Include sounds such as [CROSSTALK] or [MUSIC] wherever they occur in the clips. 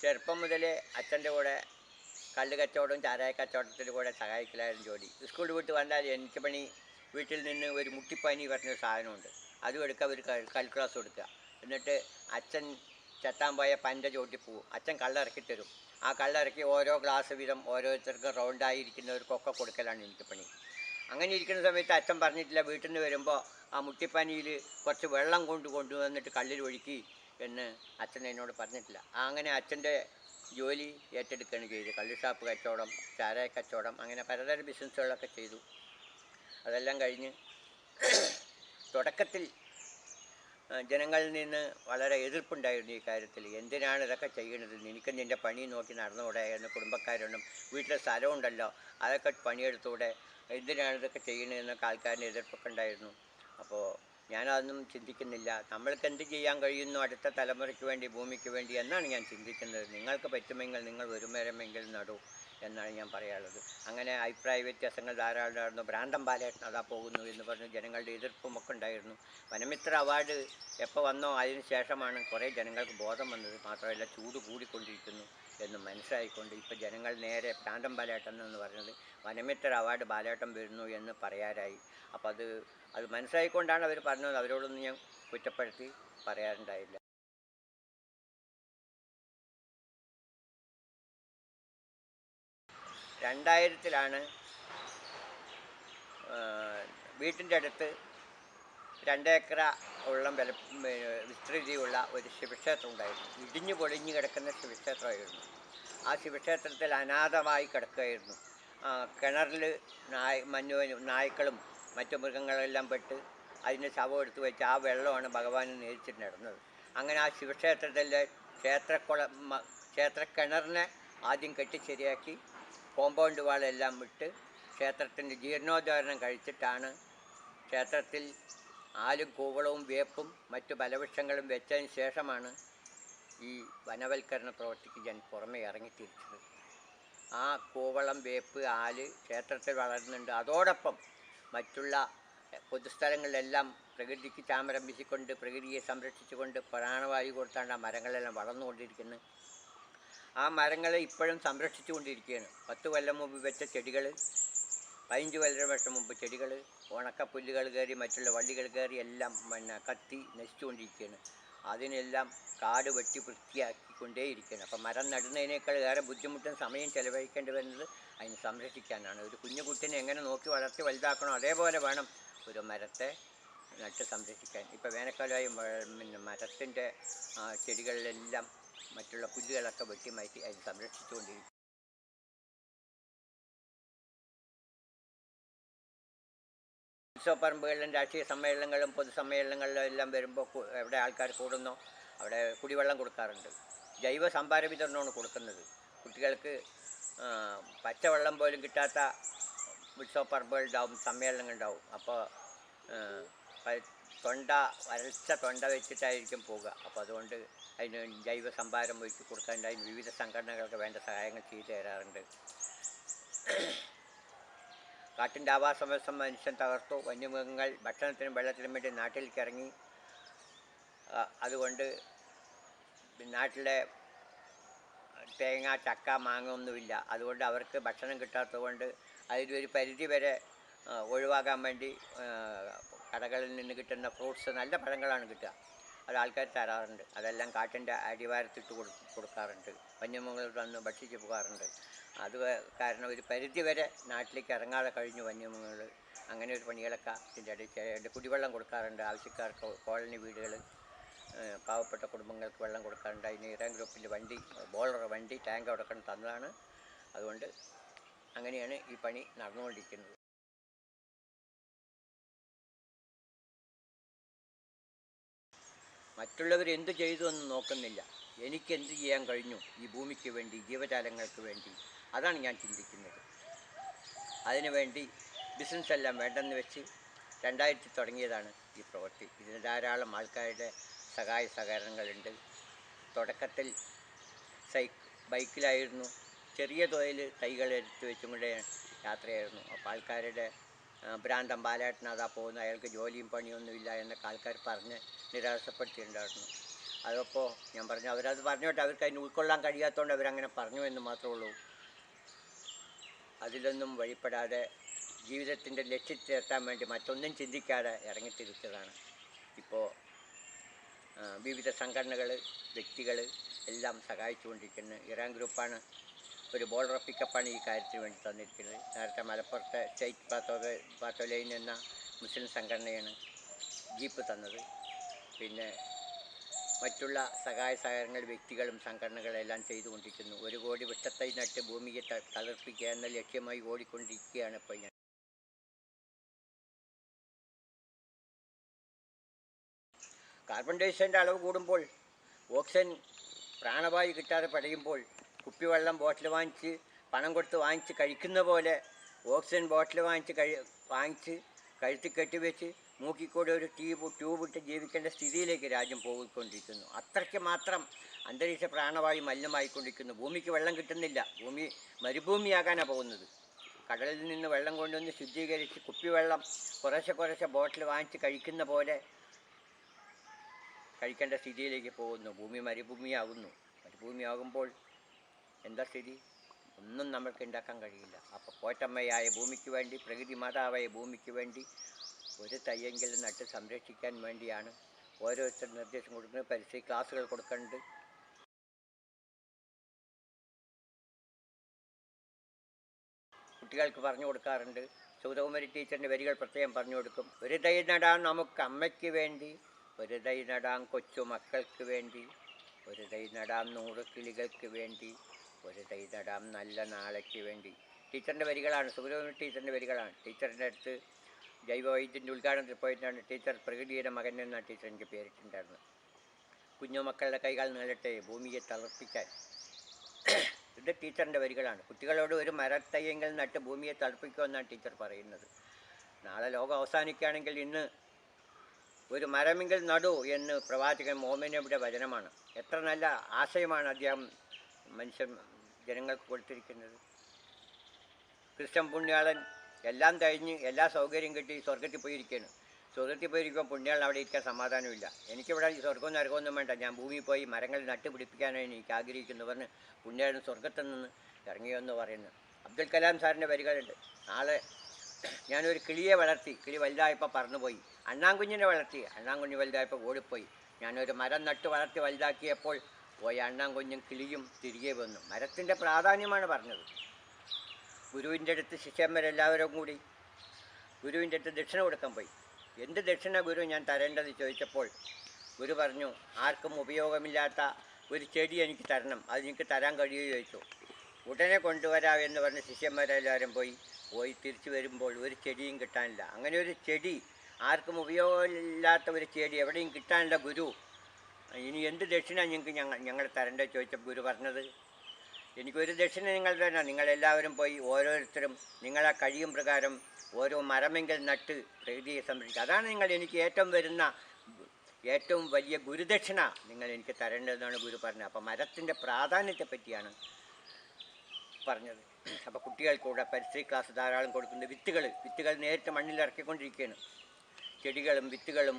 ചെറുപ്പം മുതലേ അച്ഛന്റെ കൂടെ കല്ല് കച്ചവടവും ചാരായ കച്ചവടത്തിന്റെ കൂടെ സഹായിക്കലായിരുന്നു ജോലി. സ്കൂളിൽ വിട്ട് വന്നാൽ എനിക്ക് പണി വീട്ടിൽ നിന്ന് ഒരു മുട്ടിപ്പനി പറഞ്ഞൊരു സാധനമുണ്ട്. അതും എടുക്കുക ഒരു കൽ ക്ലാസ് കൊടുക്കുക. എന്നിട്ട് അച്ഛൻ ചെത്താൻ പോയ പന്റെ ചോട്ടി പോവും. അച്ഛൻ കള്ളിറക്കി തരും. ആ കള്ളിറക്കി ഓരോ ഗ്ലാസ് വീതം ഓരോരുത്തർക്കും റൗണ്ടായിരിക്കുന്നവർക്കൊക്കെ കൊടുക്കലാണ് എനിക്ക് പണി. അങ്ങനെ ഇരിക്കുന്ന സമയത്ത് അച്ഛൻ പറഞ്ഞിട്ടില്ല വീട്ടിൽ നിന്ന് വരുമ്പോൾ ആ മുട്ടിപ്പനിയിൽ കുറച്ച് വെള്ളം കൊണ്ട് കൊണ്ടുവന്നിട്ട് കല്ലിൽ ഒഴുക്കി എന്ന് അച്ഛൻ എന്നോട് പറഞ്ഞിട്ടില്ല. അങ്ങനെ അച്ഛന്റെ ജോലി ഏറ്റെടുക്കുകയാണ് ചെയ്തത്. കള്ളുഷാപ്പ് കച്ചവടം ചാരായ കച്ചവടം അങ്ങനെ പലതരം ബിസിനസ്സുകളൊക്കെ ചെയ്തു. അതെല്ലാം കഴിഞ്ഞ് [CLEARS THROAT] തുടക്കത്തിൽ ജനങ്ങളിൽ നിന്ന് വളരെ എതിർപ്പുണ്ടായിരുന്നു ഈ കാര്യത്തിൽ. എന്തിനാണ് ഇതൊക്കെ ചെയ്യുന്നത്? നിനക്ക് നിന്റെ പണി നോക്കി നടന്നുകൂടെ എന്ന് കുടുംബക്കാരൊന്നും വീട്ടിലെ സ്ഥലമുണ്ടല്ലോ. അതൊക്കെ പണിയെടുത്തൂടെ? എന്തിനാണ് ഇതൊക്കെ ചെയ്യുന്നതെന്നൊക്കെ ആൾക്കാരുടെ എതിർപ്പൊക്കെ ഉണ്ടായിരുന്നു. അപ്പോൾ ഞാനതൊന്നും ചിന്തിക്കുന്നില്ല. നമ്മൾക്ക് എന്ത് ചെയ്യാൻ കഴിയുന്നു അടുത്ത തലമുറയ്ക്ക് വേണ്ടി ഭൂമിക്ക് വേണ്ടി എന്നാണ് ഞാൻ ചിന്തിക്കുന്നത്. നിങ്ങൾക്ക് പറ്റുമെങ്കിൽ നിങ്ങൾ ഒരുമരമെങ്കിൽ നടൂ എന്നാണ് ഞാൻ പറയാനുള്ളത് അങ്ങനെ അഭിപ്രായ വ്യത്യാസങ്ങൾ ധാരാളം ഉണ്ടായിരുന്നു. ഭ്രാന്തം ബാലേട്ടൻ അതാ പോകുന്നു എന്ന് പറഞ്ഞ് ജനങ്ങളുടെ എതിർപ്പുമൊക്കെ ഉണ്ടായിരുന്നു. വനമിത്ര അവാർഡ് എപ്പോൾ വന്നോ അതിന് ശേഷമാണ് കുറേ ജനങ്ങൾക്ക് ബോധം വന്നത്. മാത്രമല്ല ചൂട് കൂടിക്കൊണ്ടിരിക്കുന്നു എന്ന് മനസ്സിലായിക്കൊണ്ട് ഇപ്പോൾ ജനങ്ങൾ നേരെ ഭ്രാന്തം ബാലേട്ടൻ എന്ന് പറഞ്ഞത് വനമിത്ര അവാർഡ് ബാലേട്ടൻ വരുന്നു എന്ന് പറയാറായി അപ്പോൾ അത് അത് മനസ്സിലായിക്കൊണ്ടാണ് അവർ പറഞ്ഞത്. അവരോടൊന്നും ഞാൻ കുറ്റപ്പെടുത്തി പറയാറുണ്ടായില്ല. രണ്ടായിരത്തിലാണ് വീട്ടിന്റെ അടുത്ത് രണ്ടേക്കറ ഉള്ള വില വിസ്തൃതിയുള്ള ഒരു ശിവക്ഷേത്രം ഉണ്ടായിരുന്നു ഇടിഞ്ഞു പൊളിഞ്ഞു കിടക്കുന്ന ശിവക്ഷേത്രമായിരുന്നു. ആ ശിവക്ഷേത്രത്തിൽ അനാഥമായി കിടക്കുകയായിരുന്നു. കിണറിൽ നായ മഞ്ഞു നായ്ക്കളും മറ്റു മൃഗങ്ങളെല്ലാം പെട്ട് അതിന് ശവം എടുത്തു വെച്ച് ആ വെള്ളമാണ് ഭഗവാൻ നടന്നത്. അങ്ങനെ ആ ശിവക്ഷേത്രത്തിലെ ക്ഷേത്രക്കുള ക്ഷേത്രക്കിണറിനെ ആദ്യം കെട്ടി ശരിയാക്കി കോമ്പൗണ്ട് വാളെല്ലാം വിട്ട് ക്ഷേത്രത്തിന്റെ ജീർണോദ്ധാരണം കഴിച്ചിട്ടാണ് ക്ഷേത്രത്തിൽ ആലും കൂവളവും വേപ്പും മറ്റു ബലവൃക്ഷങ്ങളും വെച്ചതിന് ശേഷമാണ് ഈ വനവൽക്കരണ പ്രവൃത്തിക്ക് ഞാൻ പുറമേ ഇറങ്ങി തിരിച്ചത്. ആ കൂവളം വേപ്പ് ആൽ ക്ഷേത്രത്തിൽ വളരുന്നുണ്ട് അതോടൊപ്പം മറ്റുള്ള പൊതുസ്ഥലങ്ങളിലെല്ലാം പ്രകൃതിക്ക് ചാമരം പ്രകൃതിയെ സംരക്ഷിച്ചുകൊണ്ട് പ്രാണവായു കൊടുത്താണ്ട് ആ മരങ്ങളെല്ലാം വളർന്നുകൊണ്ടിരിക്കുന്നത് ആ മരങ്ങളെ ഇപ്പോഴും സംരക്ഷിച്ചുകൊണ്ടിരിക്കുകയാണ്. പത്ത് കൊല്ലം മുമ്പ് വെച്ച ചെടികൾ പതിനഞ്ച് കൊല്ലം വർഷം മുമ്പ് ചെടികൾ ഉണക്കപ്പുല്ലുകൾ കയറി മറ്റുള്ള വള്ളികൾ കയറി എല്ലാം പിന്നെ കത്തി നശിച്ചുകൊണ്ടിരിക്കുകയാണ്. അതിനെല്ലാം കാട് വെട്ടി വൃത്തിയാക്കിക്കൊണ്ടേയിരിക്കുകയാണ്. അപ്പം മരം നടുന്നതിനേക്കാൾ ഏറെ ബുദ്ധിമുട്ടും സമയം ചെലവഴിക്കേണ്ടി വരുന്നത് അതിനെ സംരക്ഷിക്കാനാണ്. ഒരു കുഞ്ഞു കുട്ടിനെ എങ്ങനെ നോക്കി വളർത്തി വലുതാക്കണോ അതേപോലെ വേണം ഒരു മരത്തെ നട്ട് സംരക്ഷിക്കാൻ. ഇപ്പോൾ വേനൽക്കാലമായി പിന്നെ മരത്തിന്റെ ചെടികളിലെല്ലാം മറ്റുള്ള പുല്ലുകളൊക്കെ വെട്ടി മാറ്റി അതിനെ സംരക്ഷിച്ചുകൊണ്ടിരിക്കും. ഉത്സവപ്പറമ്പുകളിലും രാഷ്ട്രീയ സമ്മേളനങ്ങളും പൊതുസമ്മേളനങ്ങളിലും എല്ലാം വരുമ്പോൾ എവിടെ ആൾക്കാർ കൂടുന്നു അവിടെ കുടിവെള്ളം കൊടുക്കാറുണ്ട്. ജൈവ സംഭാര വിതരണമാണ് കൊടുക്കുന്നത്. കുട്ടികൾക്ക് പച്ചവെള്ളം പോലും കിട്ടാത്ത ഉത്സവ പറമ്പുകളുണ്ടാവും സമ്മേളനങ്ങൾ ഉണ്ടാവും അപ്പോൾ തൊണ്ട വരൾച്ച തൊണ്ട വെച്ചിട്ടായിരിക്കും പോവുക. അപ്പോൾ അതുകൊണ്ട് അതിന് ജൈവ സംഭാരം ഒഴിച്ച് കൊടുക്കാണ്ട് അതിന് വിവിധ സംഘടനകൾക്ക് വേണ്ട സഹായങ്ങൾ ചെയ്തു തരാറുണ്ട്. കാട്ടിന്റെ ആവാസ വ്യവസ്ഥ മനുഷ്യൻ തകർത്തു. വന്യമൃഗങ്ങൾ ഭക്ഷണത്തിനും വെള്ളത്തിനും വേണ്ടി നാട്ടിലേക്ക് ഇറങ്ങി. അതുകൊണ്ട് നാട്ടിലെ തേങ്ങ ചക്ക മാങ്ങ ഒന്നുമില്ല. അതുകൊണ്ട് അവർക്ക് ഭക്ഷണം കിട്ടാത്തത് കൊണ്ട് അതിലൊരു പരിധി വരെ ഒഴിവാക്കാൻ വേണ്ടി കടകളിൽ നിന്ന് കിട്ടുന്ന ഫ്രൂട്ട്സ് നല്ല പഴങ്ങളാണ് കിട്ടുക. അത് ആൾക്കാർ തരാറുണ്ട്. അതെല്ലാം കാട്ടിന്റെ അടിവാരത്തിട്ട് കൊടു കൊടുക്കാറുണ്ട്. വന്യമൃഗങ്ങൾ വന്ന് ഭക്ഷിച്ച് പോകാറുണ്ട്. അത് കാരണം ഒരു പരിധി വരെ നാട്ടിലേക്ക് ഇറങ്ങാതെ കഴിഞ്ഞു വന്യമൃഗങ്ങൾ. അങ്ങനെ ഒരു പണികളൊക്കെ ഇതിന്റെ ചെയ്യേണ്ട കുടിവെള്ളം കൊടുക്കാറുണ്ട്. ആവശ്യക്കാർക്ക് കോളനി വീടുകൾ പാവപ്പെട്ട കുടുംബങ്ങൾക്ക് വെള്ളം കൊടുക്കാറുണ്ട്. അതിന് ഇറാൻ ഗ്രൂപ്പിന്റെ വണ്ടി ബോളർ വണ്ടി ടാങ്ക് അടക്കം തന്നതാണ്. അതുകൊണ്ട് അങ്ങനെയാണ് ഈ പണി നടന്നുകൊണ്ടിരിക്കുന്നത്. മറ്റുള്ളവർ എന്ത് ചെയ്തു എന്ന് നോക്കുന്നില്ല. എനിക്ക് എന്ത് ചെയ്യാൻ കഴിഞ്ഞു? ഈ ഭൂമിക്ക് വേണ്ടി ജീവജാലങ്ങൾക്ക് വേണ്ടി. അതാണ് ഞാൻ ചിന്തിക്കുന്നത്. അതിനുവേണ്ടി ബിസിനസ് എല്ലാം വേണ്ടെന്ന് വെച്ച് രണ്ടായിരത്തി തുടങ്ങിയതാണ് ഈ പ്രവൃത്തി. ഇതിന് ധാരാളം ആൾക്കാരുടെ സഹായ സഹകരണങ്ങളുണ്ട്. തുടക്കത്തിൽ സൈ ബൈക്കിലായിരുന്നു. ചെറിയ തോതിൽ തൈകൾ എടുത്ത് വെച്ചും കൂടെ യാത്രയായിരുന്നു. അപ്പോൾ ആൾക്കാരുടെ ഭ്രാന്തം ബാലേട്ടൻ അതാ പോകുന്നു. അയാൾക്ക് ജോലിയും പണിയൊന്നുമില്ല എന്നൊക്കെ ആൾക്കാർ പറഞ്ഞ് നിരാശപ്പെടുത്തിയിട്ടുണ്ടായിരുന്നു. അതപ്പോൾ ഞാൻ പറഞ്ഞു അവരത് പറഞ്ഞോട്ടെ. അവർക്ക് അതിന് ഉൾക്കൊള്ളാൻ കഴിയാത്തതുകൊണ്ട് അവരങ്ങനെ പറഞ്ഞു എന്ന് മാത്രമേ ഉള്ളൂ. അതിലൊന്നും വഴിപ്പെടാതെ ജീവിതത്തിന്റെ ലക്ഷ്യത്തിലെത്താൻ വേണ്ടി മറ്റൊന്നും ചിന്തിക്കാതെ ഇറങ്ങിത്തിരിച്ചതാണ്. ഇപ്പോൾ വിവിധ സംഘടനകൾ വ്യക്തികൾ എല്ലാം സഹായിച്ചുകൊണ്ടിരിക്കുന്ന ഇറാൻ ഗ്രൂപ്പാണ് ഒരു ബോർഡർ പിക്കപ്പാണ് ഈ കാര്യത്തിന് വേണ്ടി തന്നിരിക്കുന്നത്. നേരത്തെ മലപ്പുറത്തെ സ്റ്റേറ്റ് പാത്തോ പാത്തോലയിൽ നിന്ന മുസ്ലിം സംഘടനയാണ് ജീപ്പ് തന്നത്. പിന്നെ മറ്റുള്ള സഹായ സഹകരണങ്ങൾ വ്യക്തികളും സംഘടനകളും എല്ലാം ചെയ്തുകൊണ്ടിരിക്കുന്നു. ഒരു കോടി വൃക്ഷത്തൈ നട്ട് ഭൂമിയെ തളർപ്പിക്കുക എന്ന ലക്ഷ്യമായി ഓടിക്കൊണ്ടിരിക്കുകയാണ് ഇപ്പോൾ ഞാൻ. കാർബൺ ഡൈ ഓക്സൈഡിന്റെ അളവ് കൂടുമ്പോൾ ഓക്സിജൻ പ്രാണവായു കിട്ടാതെ പടയുമ്പോൾ കുപ്പിവെള്ളം ബോട്ടിൽ വാങ്ങിച്ച് പണം കൊടുത്ത് വാങ്ങിച്ച് കഴിക്കുന്ന പോലെ ഓക്സിജൻ ബോട്ടിൽ വാങ്ങിച്ച് കഴി വാങ്ങിച്ച് കഴുത്തി കെട്ടിവെച്ച് മൂക്കിക്കൂടെ ഒരു ട്യൂബ് ട്യൂബ് ഇട്ട് ജീവിക്കേണ്ട സ്ഥിതിയിലേക്ക് രാജ്യം പോയിക്കൊണ്ടിരിക്കുന്നു. അത്രയ്ക്ക് മാത്രം അന്തരീക്ഷ പ്രാണവായു മലിനമായിക്കൊണ്ടിരിക്കുന്നു. ഭൂമിക്ക് വെള്ളം കിട്ടുന്നില്ല. ഭൂമി മരുഭൂമിയാകാനാണ് പോകുന്നത്. കടലിൽ നിന്ന് വെള്ളം കൊണ്ടുവന്ന് ശുദ്ധീകരിച്ച് കുപ്പിവെള്ളം കുറേശ്ശെ കുറേശ്ശെ ബോട്ടിൽ വാങ്ങിച്ച് കഴിക്കുന്ന പോലെ കഴിക്കേണ്ട സ്ഥിതിയിലേക്ക് പോകുന്നു. ഭൂമി മരുഭൂമിയാകുന്നു മരുഭൂമിയാകുമ്പോൾ എന്താ സ്ഥിതി? ഒന്നും നമ്മൾക്ക് ഉണ്ടാക്കാൻ കഴിയില്ല. അപ്പോൾ പോറ്റമ്മയായ ഭൂമിക്ക് വേണ്ടി പ്രകൃതി മാതാവായ ഭൂമിക്ക് വേണ്ടി ഒരു തയ്യെങ്കിലും നട്ട് സംരക്ഷിക്കാൻ വേണ്ടിയാണ് ഓരോരുത്തർ നിർദ്ദേശം കൊടുക്കുന്നത്. പരിസ്ഥിതി ക്ലാസ്സുകൾ കൊടുക്കുന്നുണ്ട്. കുട്ടികൾക്ക് പറഞ്ഞു കൊടുക്കാറുണ്ട്. സുഗതകുമാരി ടീച്ചറിന്റെ വരികൾ പ്രത്യേകം പറഞ്ഞു കൊടുക്കും. ഒരു തൈ നടാൻ നമുക്ക് അമ്മയ്ക്ക് വേണ്ടി ഒരു തൈ നടാം കൊച്ചു മക്കൾക്ക് വേണ്ടി ഒരു തൈ നടാം നൂറ് കിളികൾക്ക് വേണ്ടി ഒരു തൈ നടാം നല്ല നാളേക്ക് വേണ്ടി. ടീച്ചറിന്റെ വരികളാണ്. സുബ്രഹ്മണ്യ ടീച്ചറിന്റെ വരികളാണ്. ടീച്ചറിന്റെ അടുത്ത് ജൈവവൈദ്യന്റെ ഉദ്ഘാടനത്തിൽ പോയിട്ടാണ് ടീച്ചർ പ്രകൃതിയുടെ മകൻ എന്ന ടീച്ചർ എനിക്ക് പേരിട്ടുണ്ടായിരുന്നത് കുഞ്ഞു മക്കളുടെ കൈകൾ നീളട്ടെ ഭൂമിയെ തളർപ്പിക്കാൻ. ഇത് ടീച്ചറിന്റെ വരികളാണ്. കുട്ടികളോട് ഒരു മരത്തയ്യെങ്കിൽ നട്ട് ഭൂമിയെ തളർപ്പിക്കുമെന്നാണ് ടീച്ചർ പറയുന്നത്. നാളെ ലോകം അവസാനിക്കുകയാണെങ്കിൽ ഇന്ന് ഒരു മരമെങ്കിൽ നടു എന്ന് പ്രവാചകൻ മോമിനയുടെ വചനമാണ്. എത്ര നല്ല ആശയമാണ് അദ്ദേഹം മനുഷ്യൻ ജനങ്ങൾക്ക് കൊടുത്തിരിക്കുന്നത്. ക്രിസ്ത്യൻ പുണ്യാളൻ എല്ലാം കഴിഞ്ഞ് എല്ലാ സൗകര്യം കിട്ടി സ്വർഗത്തിൽ പോയിരിക്കുകയാണ്. സ്വർഗത്തിൽ പോയിരിക്കുമ്പോൾ പുണ്യാളൻ അവിടെ ഇരിക്കാൻ സമാധാനമില്ല. എനിക്കിവിടെ ഈ സ്വർഗവും നരകമൊന്നും വേണ്ട. ഞാൻ ഭൂമിയിൽ പോയി മരങ്ങൾ നട്ടുപിടിപ്പിക്കാനാണ് എനിക്ക് ആഗ്രഹിക്കുന്നു പറഞ്ഞ് പുണ്യാളൻ സ്വർഗത്തിൽ നിന്ന് ഇറങ്ങിയെന്ന് പറയുന്നു. അബ്ദുൽ കലാം സാറിന്റെ വരികളുണ്ട്. നാളെ ഞാനൊരു കിളിയെ വളർത്തി കിളി വലുതായപ്പോൾ പറന്നുപോയി. അണ്ണാൻകുഞ്ഞിനെ വളർത്തി. അണ്ണാൻകുഞ്ഞ് വലുതായപ്പോൾ ഓടിപ്പോയി. ഞാനൊരു മരം നട്ട് വളർത്തി വലുതാക്കിയപ്പോൾ പോയ അണ്ണാൻകുഞ്ഞും കിളിയും തിരികെ വന്നു. മരത്തിന്റെ പ്രാധാന്യമാണ് പറഞ്ഞത്. ഗുരുവിന്റെ അടുത്ത് ശിഷ്യന്മാരെല്ലാവരും കൂടി ഗുരുവിന്റെ അടുത്ത് ദക്ഷിണ കൊടുക്കാൻ പോയി. എന്ത് ദക്ഷിണ ഗുരു? ഞാൻ തരേണ്ടത് ചോദിച്ചപ്പോൾ ഗുരു പറഞ്ഞു ആർക്കും ഉപയോഗമില്ലാത്ത ഒരു ചെടി എനിക്ക് തരണം. അത് എനിക്ക് തരാൻ കഴിയുമോ? ചോദിച്ചു. ഉടനെ കൊണ്ടുവരാം എന്ന് പറഞ്ഞ് ശിഷ്യന്മാരെല്ലാവരും പോയി. പോയി തിരിച്ചു വരുമ്പോൾ ഒരു ചെടിയും കിട്ടാനില്ല. അങ്ങനെ ഒരു ചെടി ആർക്കും ഉപയോഗമില്ലാത്ത ഒരു ചേടി എവിടെയും കിട്ടാനുള്ള ഗുരു. ഇനി എന്ത് ദക്ഷിണ നിങ്ങൾക്ക് ഞങ്ങൾ ഞങ്ങൾ തരണ്ടേ ചോദിച്ച ഗുരു പറഞ്ഞത്? എനിക്കൊരു ദക്ഷിണ നിങ്ങൾ തരണം. നിങ്ങളെല്ലാവരും പോയി ഓരോരുത്തരും നിങ്ങളെ കഴിയും പ്രകാരം ഓരോ മരമെങ്കിൽ നട്ട് പ്രകൃതിയെ സംരക്ഷിക്കുക. അതാണ് നിങ്ങൾ എനിക്ക് ഏറ്റവും വരുന്ന ഏറ്റവും വലിയ ഗുരുദക്ഷിണ നിങ്ങൾ എനിക്ക് തരേണ്ടതെന്നാണ് ഗുരു പറഞ്ഞത്. അപ്പോൾ മരത്തിന്റെ പ്രാധാന്യത്തെ പറ്റിയാണ് പറഞ്ഞത്. അപ്പോൾ കുട്ടികൾക്കൂടെ പരിസ്ഥിതി ക്ലാസ് ധാരാളം കൊടുക്കുന്നത് വിത്തുകൾ വിത്തുകൾ നേരിട്ട് മണ്ണിൽ ഇറക്കിക്കൊണ്ടിരിക്കുകയാണ്. ചെടികളും വിത്തുകളും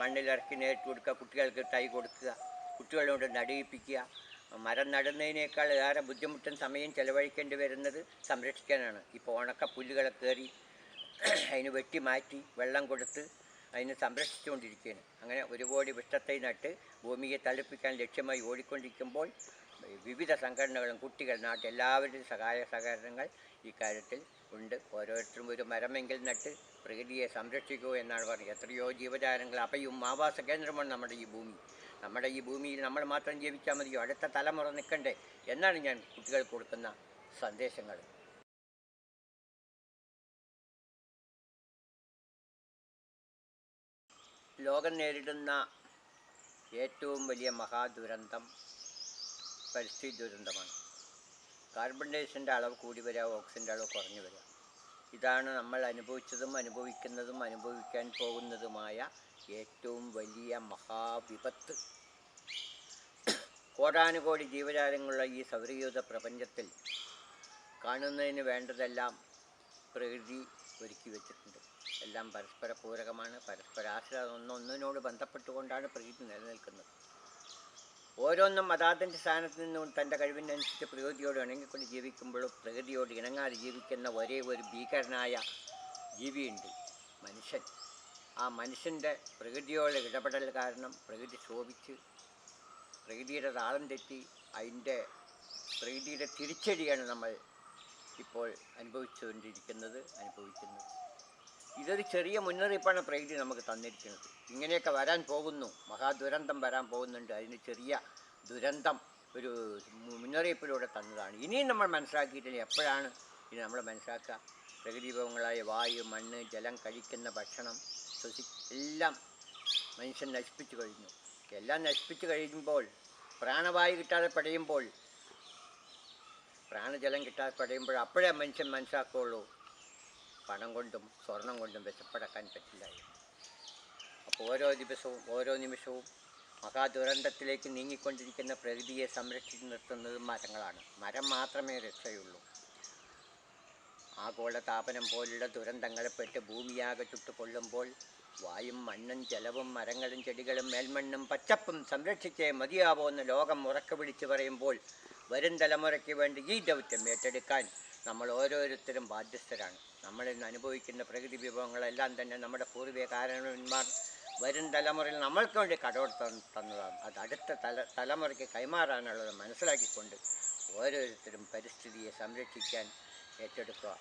മണ്ണിലിറക്കി നേരിട്ട് കൊടുക്കുക കുട്ടികൾക്ക് തൈ കൊടുക്കുക കുട്ടികളോട് നടിയിപ്പിക്കുക. മരം നടുന്നതിനേക്കാൾ ഏറെ ബുദ്ധിമുട്ടും സമയം ചെലവഴിക്കേണ്ടി വരുന്നത് സംരക്ഷിക്കാനാണ്. ഇപ്പോൾ ഉണക്ക പുല്ലുകളെ കയറി അതിന് വെട്ടി മാറ്റി വെള്ളം കൊടുത്ത് അതിനെ സംരക്ഷിച്ചുകൊണ്ടിരിക്കുകയാണ്. അങ്ങനെ ഒരു കോടി വൃക്ഷത്തെ നട്ട് ഭൂമിയെ തളിപ്പിക്കാൻ ലക്ഷ്യമായി ഓടിക്കൊണ്ടിരിക്കുമ്പോൾ വിവിധ സംഘടനകളും കുട്ടികൾ നാട്ടിലെല്ലാവരുടെയും സഹായ സഹകരണങ്ങൾ ഈ കാര്യത്തിൽ ഉണ്ട്. ഓരോരുത്തരും ഒരു മരമെങ്കിൽ നട്ട് പ്രകൃതിയെ സംരക്ഷിക്കൂ എന്നാണ് പറഞ്ഞത്. എത്രയോ ജീവജാലങ്ങൾ അപ്പയും ആവാസ കേന്ദ്രമാണ് നമ്മുടെ ഈ ഭൂമി. നമ്മുടെ ഈ ഭൂമിയിൽ നമ്മൾ മാത്രം ജീവിച്ചാൽ മതിയോ? അടുത്ത തലമുറ നിൽക്കണ്ടേ? എന്നാണ് ഞാൻ കുട്ടികൾക്ക് കൊടുക്കുന്ന സന്ദേശങ്ങൾ. ലോകം നേരിടുന്ന ഏറ്റവും വലിയ മഹാദുരന്തം പരിസ്ഥിതി ദുരന്തമാണ്. കാർബൺ ഡയോക്സൈഡിന്റെ അളവ് കൂടി വരിക ഓക്സിജന്റെ അളവ് കുറഞ്ഞു വരിക ഇതാണ് നമ്മൾ അനുഭവിച്ചതും അനുഭവിക്കുന്നതും അനുഭവിക്കാൻ പോകുന്നതുമായ ഏറ്റവും വലിയ മഹാവിപത്ത്. കോടാനുകോടി ജീവജാലങ്ങളുള്ള ഈ സൗരയൂഥ പ്രപഞ്ചത്തിൽ കാണുന്നതിന് വേണ്ടതെല്ലാം പ്രകൃതി ഒരുക്കി വെച്ചിട്ടുണ്ട്. എല്ലാം പരസ്പര പൂരകമാണ് പരസ്പര ആശ്രയം ഒന്നൊന്നിനോട് ബന്ധപ്പെട്ടുകൊണ്ടാണ് പ്രകൃതി നിലനിൽക്കുന്നത്. ഓരോന്നും മതാതിന്റെ സ്ഥാനത്ത് നിന്നും തന്റെ കഴിവിനനുസരിച്ച് പ്രകൃതിയോട് ഇണങ്ങിക്കൊണ്ട് ജീവിക്കുമ്പോഴും പ്രകൃതിയോട് ഇണങ്ങാതെ ജീവിക്കുന്ന ഒരേ ഒരു ഭീകരനായ ജീവിയുണ്ട് മനുഷ്യൻ. ആ മനുഷ്യന്റെ പ്രകൃതിയോട് ഇടപെടൽ കാരണം പ്രകൃതി ശോഭിച്ച് പ്രകൃതിയുടെ താളം തെറ്റി അതിന്റെ പ്രകൃതിയുടെ തിരിച്ചടിയാണ് നമ്മൾ ഇപ്പോൾ അനുഭവിച്ചുകൊണ്ടിരിക്കുന്നത് അനുഭവിക്കുന്നത്. ഇതൊരു ചെറിയ മുന്നറിയിപ്പാണ് പ്രകൃതി നമുക്ക് തന്നിരിക്കുന്നത്. ഇങ്ങനെയൊക്കെ വരാൻ പോകുന്നു. മഹാദുരന്തം വരാൻ പോകുന്നുണ്ട്. അതിന് ചെറിയ ദുരന്തം ഒരു മുന്നറിയിപ്പിലൂടെ തന്നതാണ്. ഇനിയും നമ്മൾ മനസ്സിലാക്കിയിട്ടില്ല എപ്പോഴാണ് ഇനി നമ്മൾ മനസ്സിലാക്കുക? പ്രകൃതി വിഭവങ്ങളായ വായു മണ്ണ് ജലം കഴിക്കുന്ന ഭക്ഷണം ശ്വസി എല്ലാം മനുഷ്യൻ നശിപ്പിച്ചു കഴിഞ്ഞു. എല്ലാം നശിപ്പിച്ചു കഴിയുമ്പോൾ പ്രാണവായു കിട്ടാതെ പടയുമ്പോൾ പ്രാണജലം കിട്ടാതെ പടയുമ്പോൾ അപ്പോഴേ മനുഷ്യൻ മനസ്സിലാക്കുകയുള്ളൂ. പണം കൊണ്ടും സ്വർണം കൊണ്ടും വിശപ്പടക്കാൻ പറ്റില്ലായിരുന്നു. അപ്പോൾ ഓരോ ദിവസവും ഓരോ നിമിഷവും മഹാദുരന്തത്തിലേക്ക് നീങ്ങിക്കൊണ്ടിരിക്കുന്ന പ്രകൃതിയെ സംരക്ഷിച്ച് നിർത്തുന്നത് മരങ്ങളാണ്. മരം മാത്രമേ രക്ഷയുള്ളൂ. ആഗോള താപനം പോലുള്ള ദുരന്തങ്ങളെ പെട്ട് ഭൂമിയാകെ ചുട്ടുകൊള്ളുമ്പോൾ വായും മണ്ണും ജലവും മരങ്ങളും ചെടികളും മേൽമണ്ണും പച്ചപ്പും സംരക്ഷിച്ചേ മതിയാവോ എന്ന് ലോകം ഉറക്കെ വിളിച്ചു പറയുമ്പോൾ വരും തലമുറയ്ക്ക് വേണ്ടി ഈ ദൗത്യം ഏറ്റെടുക്കാൻ നമ്മൾ ഓരോരുത്തരും ബാധ്യസ്ഥരാണ്. നമ്മൾ ഇന്ന് അനുഭവിക്കുന്ന പ്രകൃതി വിഭവങ്ങളെല്ലാം തന്നെ നമ്മുടെ പൂർവിക കാരണവന്മാർ വരും തലമുറയിൽ നമ്മൾക്ക് വേണ്ടി കടവെടുത്ത തന്നതാണ്. അത് അടുത്ത തല തലമുറയ്ക്ക് കൈമാറാനുള്ളത് മനസ്സിലാക്കിക്കൊണ്ട് ഓരോരുത്തരും പരിസ്ഥിതിയെ സംരക്ഷിക്കാൻ ഏറ്റെടുക്കുക.